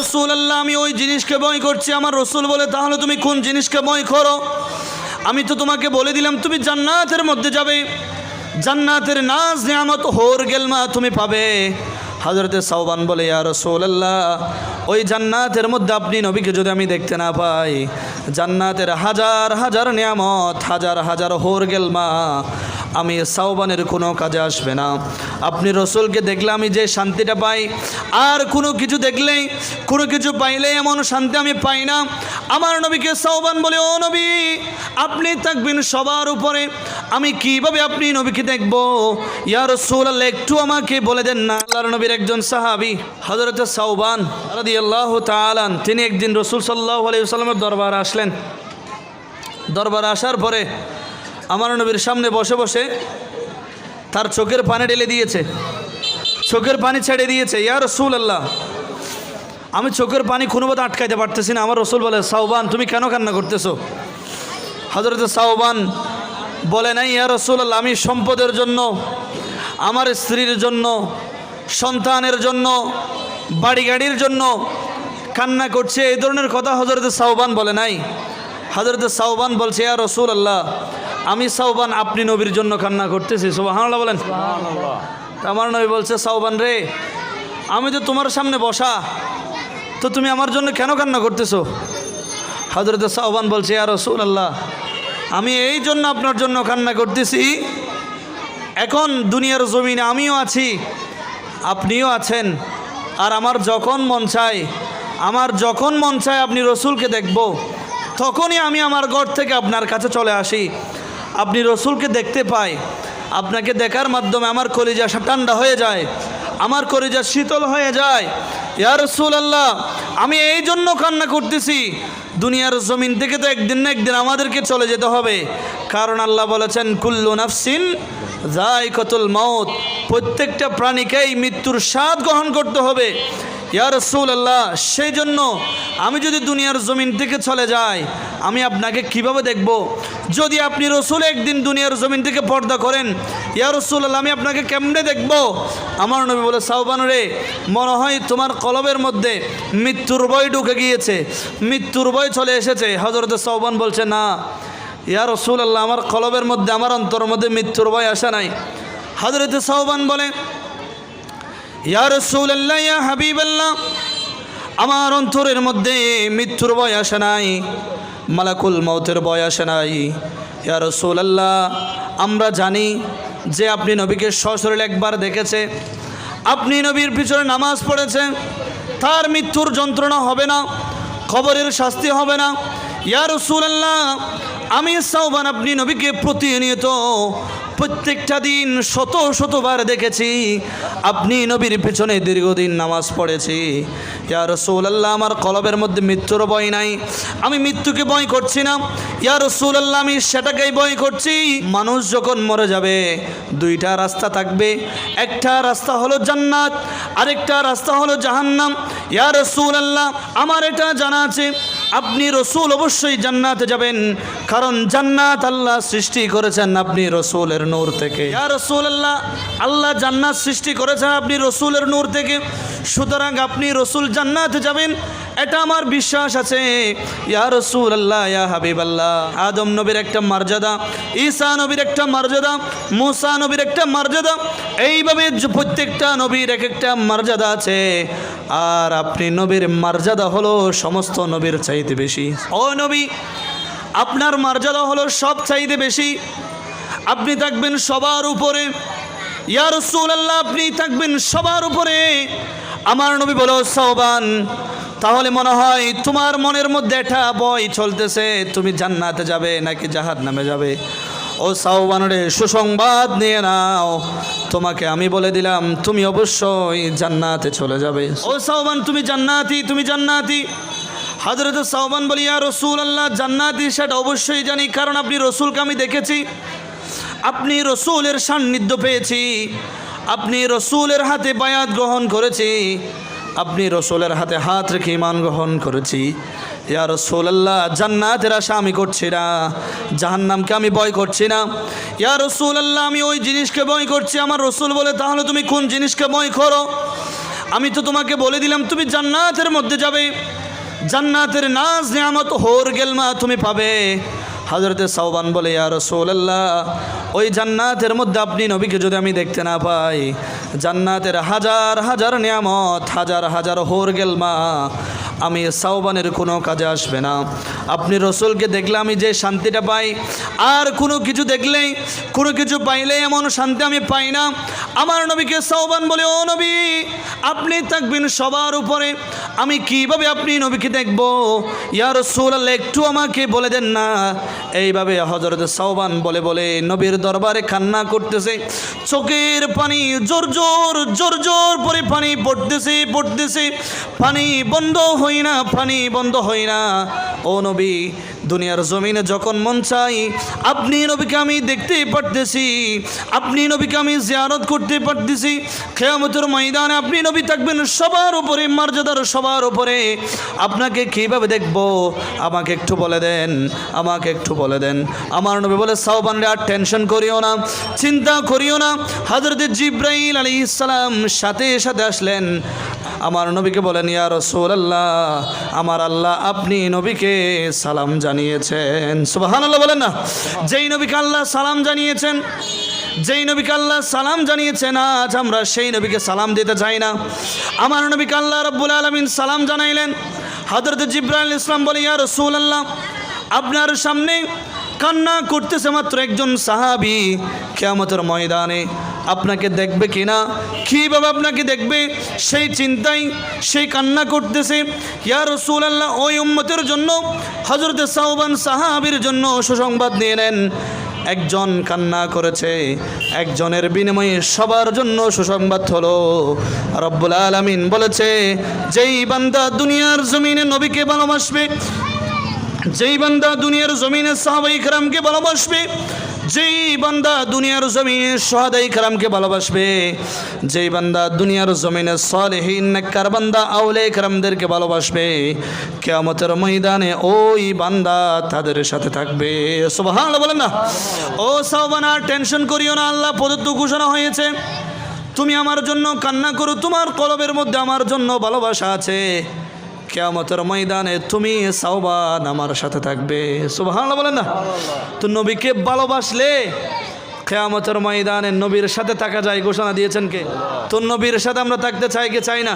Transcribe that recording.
রসুল আল্লাহ আমি ওই জিনিসকে বই করছি। আমার রসুল বলে, তাহলে তুমি কোন জিনিসকে বই করো? আমি তো তোমাকে বলে দিলাম, তুমি জান্নাতের মধ্যে যাবে। জান্নাতের নাজ নিয়ামত, হোর গেলমা তুমি পাবে। হজরতে সাউবান বলে, ইয়া রসুল্লাহ ওই জান্নাতের মধ্যে আপনি নবীকে যদি আমি দেখতে না পাই, জান্নাতের হাজার হাজার নিয়ামত, হাজার হাজার হোর গেলমা আমি সাউবানের কোনো কাজে আসবে না। আপনি রসুলকে দেখলে আমি যে শান্তিটা পাই, আর কোনো কিছু দেখলেই, কোনো কিছু পাইলে এমন শান্তি আমি পাই না। আমার নবীকে সাউবান বলে, ও নবী, আপনি থাকবেন সবার উপরে। আমি কীভাবে আপনি নবীকে দেখব? ইয়া রসুল আল্লাহ একটু আমাকে বলে দেন না। আল্লাহর নবীর একজন সাহাবি হজরত সাউবান রাদি আল্লাহ তালান তিনি একদিন রসুল সাল্লাহ আলাইসাল্লামের দরবার আসলেন। দরবার আসার পরে আমার নবীর সামনে বসে বসে তার চোখের পানি ঢেলে দিয়েছে। চোখের পানি ছেড়ে দিয়েছে, ইয়া রসুল আল্লাহ আমি চোখের পানি কোনোভাবে আটকাইতে পারতেছি না। আমার রসুল বলে সাউবান তুমি কেন কান্না করতেছো? হজরত সাউবান বলে নাই, ইয়া রসুল আল্লাহ আমি সম্পদের জন্য, আমার স্ত্রীর জন্য, সন্তানের জন্য বাড়ি গাড়ির জন্য কান্না করছে। এই ধরনের কথা হজরত সাউবান বলে নাই। হজরত সাউবান বলছে, ইয়া রসুল আল্লাহ আমি সাউবান আপনি নবীর জন্য কান্না করতেছি সুবাহান্লাহ বলেন। আমার নবী বলছে সাউবান রে আমি তো তোমার সামনে বসা তো তুমি আমার জন্য কেন কান্না করতেছো? হজরত সাহবান বলছে আর রসুল আল্লাহ আমি এই জন্য আপনার জন্য কান্না করতেছি। এখন দুনিয়ার জমিনে আমিও আছি আপনিও আছেন আর আমার যখন মন চায় আমার যখন মন চায় আপনি রসুলকে দেখব তখনই আমি আমার ঘর থেকে আপনার কাছে চলে আসি। আপনি রসুলকে দেখতে পাই আপনাকে দেখার মাধ্যমে আমার কলিজা ঠান্ডা হয়ে যায়, আমার কলিজা শীতল হয়ে যায়। ইয়া রসুল আল্লাহ আমি এই জন্য কান্না করতেছি। দুনিয়ার জমিন থেকে তো একদিন না একদিন আমাদেরকে চলে যেতে হবে। কারণ আল্লাহ বলেছেন, কুল্লু নাফসিন যাই কতুল মৌত প্রত্যেকটা প্রাণীকেই মৃত্যুর স্বাদ গ্রহণ করতে হবে। ইয়া রসুল আল্লাহ সেই জন্য আমি যদি দুনিয়ার জমিন থেকে চলে যাই, আমি আপনাকে কীভাবে দেখব? যদি আপনি রসুল একদিন দুনিয়ার জমিন থেকে পর্দা করেন, ইয়া রসুল আল্লাহ আমি আপনাকে কেমনে দেখব? আমার নবী বলে, সাহবান রে, মনে হয় তোমার কলবের মধ্যে মৃত্যুর বয় ঢুকে গিয়েছে, মৃত্যুর বয় চলে এসেছে। হজরত সাহবান বলছে, না ইয়া রসুল আল্লাহ আমার কলবের মধ্যে, আমার অন্তর মধ্যে মৃত্যুর ভয় আসা নাই। হজরত সাহবান বলে, ইয়া রসুল আল্লাহ ইয়া হাবিব আল্লাহ আমার অন্তরের মধ্যে মৃত্যুর ভয় আসে নাই, মালাকুল মৌতের ভয় আসে নাই। ইয়া রসুল আল্লাহ আমরা জানি যে আপনি নবীকে সশরীর একবার দেখেছে, আপনি নবীর পিছনে নামাজ পড়েছে, তার মৃত্যুর যন্ত্রণা হবে না খবরের শাস্তি হবে না। ইয়া রসুল আল্লাহ আমি সাউবান আপনি নবীকে প্রতিনিয়ত প্রত্যেকটা দিন শত শতবার দেখেছি। আপনি নবীর পেছনে দীর্ঘদিন নামাজ পড়েছি। ইয়া রসুল আল্লাহ আমার কলবের মধ্যে মৃত্যুর ভয় নাই। আমি মৃত্যুকে ভয় করছি না। ইয়া রসুল আল্লাহ আমি সেটাকেই ভয় করছি। মানুষ যখন মরে যাবে, দুইটা রাস্তা থাকবে। একটা রাস্তা হলো জান্নাত, আরেকটা রাস্তা হলো জাহান্নাম। ইয়া রসুল আল্লাহ আমার এটা জানা আছে। আপনি রসুল অবশ্যই জান্নাতে যাবেন, কারণ জান্নাত আল্লাহ সৃষ্টি করেছেন আপনি রসুলের নূর থেকে। রসুল আল্লাহ আল্লাহ জান্নাত সৃষ্টি করেছেন আপনি রসুলের নূর থেকে। সুতরাং আপনি রসুল জান্নাতে যাবেন এটা আমার বিশ্বাস আছে। ইয়া রসুল আল্লাহ ইয়া হাবিব আল্লাহ আদম নবীর একটা মর্যাদা, ঈসা নবীর একটা মর্যাদা, মুসা নবীর একটা মর্যাদা, এইভাবে প্রত্যেকটা নবীর এক একটা মর্যাদা আছে। আর আপনি নবীর মর্যাদা হলো সমস্ত নবীর চাইতে বেশি। ও নবী, আপনার মর্যাদা হলো সব চাইতে বেশি। আপনি থাকবেন সবার উপরে। ইয়া রসুল আল্লাহ আপনি থাকবেন সবার উপরে। আমার নবী বলো সৌবান তাহলে মনে হয় তোমার মনের মধ্যে একটা বই চলতেছে, তুমি জান্নাতে যাবে নাকি জাহাদ নামে যাবে? ও সাউবানরে সুসংবাদ নিয়ে নাও। তোমাকে আমি বলে দিলাম, তুমি অবশ্যই জান্নাতে চলে যাবে। ও সাউবান তুমি জান্নাতি তুমি জান্নাতি। হাজরত সাউবান বলি আর রসুল আল্লাহ জান্নাতি সেটা অবশ্যই জানি, কারণ আপনি রসুলকে আমি দেখেছি। আপনি রসুলের সান্নিধ্য পেয়েছি। আপনি রসুলের হাতে বায়াত গ্রহণ করেছি। আপনি রসুলের হাতে হাত রেখে ইমান গ্রহণ করেছি। ইয়া রসুল্লাহ জান্নাতের আশা আমি করছি না। জাহান্নামকে আমি ভয় করছি না। ইয়া রসুল্লাহ আমি ওই জিনিসকে ভয় করছি। আমার রসুল বলে, তাহলে তুমি কোন জিনিসকে ভয় করো? আমি তো তোমাকে বলে দিলাম, তুমি জান্নাতের মধ্যে যাবে। জান্নাতের নাজ নিয়ামত, হোর গেলমা তুমি পাবে। হজরতে সাহবান বলে আর রসৌল্লাহ ওই জান্নাতের মধ্যে আপনি নবীকে যদি আমি দেখতে না পাই, জান্নাতের হাজার হাজার নিয়ামত, হাজার হাজার হোর গেলমা, আমি সাহবানের কোনো কাজে আসবে না। আপনি রসুলকে দেখলে আমি যে শান্তিটা পাই, আর কোনো কিছু দেখলেই কোনো কিছু পাইলে এমন শান্তি আমি পাই না। আমার নবীকে সাহবান বলে, ও নবী, আপনি থাকবেন সবার উপরে আমি কীভাবে আপনি নবীকে দেখব? ইয়া রসুল আল্লাহ একটু আমাকে বলে দেন না। এইভাবে হজরত সাহবান বলে বলে নবীর দরবারে কান্না করতেছে। চোখের পানি জোর জোর জোর জোর করে পানি পড়তেছে পড়তেছে। পানি বন্ধ হই না, পানি বন্ধ হই না। ও নবী, দুনিয়ার জমিনে যখন মন চাই, আপনি নবীকে আমি দেখতে পারতেছি, আপনি নবীকে আমি জিয়ারত করতে পারতেছি। খেয়ামতের ময়দানে আপনি নবী থাকবেন সবার উপরে, মর্যাদার সবার উপরে। আপনাকে কীভাবে দেখব? আমাকে একটু বলে দেন, আমাকে একটু বলে দেন। আমার নবী বলে সাহবান আর টেনশন করিও না, চিন্তা করিও না। হজরত জিব্রাইল আলী ইসলাম সাথে সাথে আসলেন। আমার নবীকে বলেন ইয়ার ইয়া রসুল্লাহ আমার আল্লাহ, আপনি নবীকে সালাম জানিয়েছেন। সুবাহান আল্লাহ বলেন না। যেই নবীকে আল্লাহ সালাম জানিয়েছেন, যেই নবীকে আল্লাহ সালাম জানিয়েছেন, আজ আমরা সেই নবীকে সালাম দিতে চাই না। আমার নবীকে আল্লাহ রব্বুল আলমিন সালাম জানাইলেন। হজরত জিব্রাইল ইসলাম বলে, ইয়া রসুল আল্লাহ আপনার সামনে কান্না করতেছে মাত্র একজন সাহাবি কেয়ামতের ময়দানে। আপনাকে দেখবে কিনা কীভাবে আপনাকে দেখবে? সেই চিন্তাই সেই কান্না করতেছে। ইয়া রসুল আল্লাহ ওই উম্মতের জন্য হজরত সাহবান সাহাবির জন্য সুসংবাদ নিয়ে নেন। একজন কান্না করেছে, একজনের বিনিময়ে সবার জন্য সুসংবাদ হলো। রব্বুল আলমিন বলেছে, যেই বান্দা দুনিয়ার জমিনে নবীকে ভালোবাসবে যেই বান্দা দুনিয়ার জমিনে সাহাবাই কারামকে ভালোবাসবে, যেই বান্দা দুনিয়ার জমিনে সোহাদাই কারামকে ভালোবাসবে, যেই বান্দা দুনিয়ার জমিনে সালেহীন, নেককার বান্দা আউলে কারামদেরকে ভালোবাসবে, কেয়ামতের ময়দানে ওই বান্দা তাদের সাথে থাকবে। সুবহান বলেন না? ও সাহবানা, টেনশন করিও না, আল্লাহ প্রদত্ত ঘোষণা হয়েছে, তুমি আমার জন্য কান্না করো, তোমার কলবের মধ্যে আমার জন্য ভালোবাসা আছে। কেয়ামতের ময়দানে তুমি সাওবান আমার সাথে থাকবে। সুবহানাল্লাহ বলেন না? তো নবীকে ভালোবাসলে কেয়ামতের ময়দানে নবীর সাথে থাকা যায়, ঘোষণা দিয়েছেন কে? তো নবীর সাথে আমরা থাকতে চাই কে চাই না?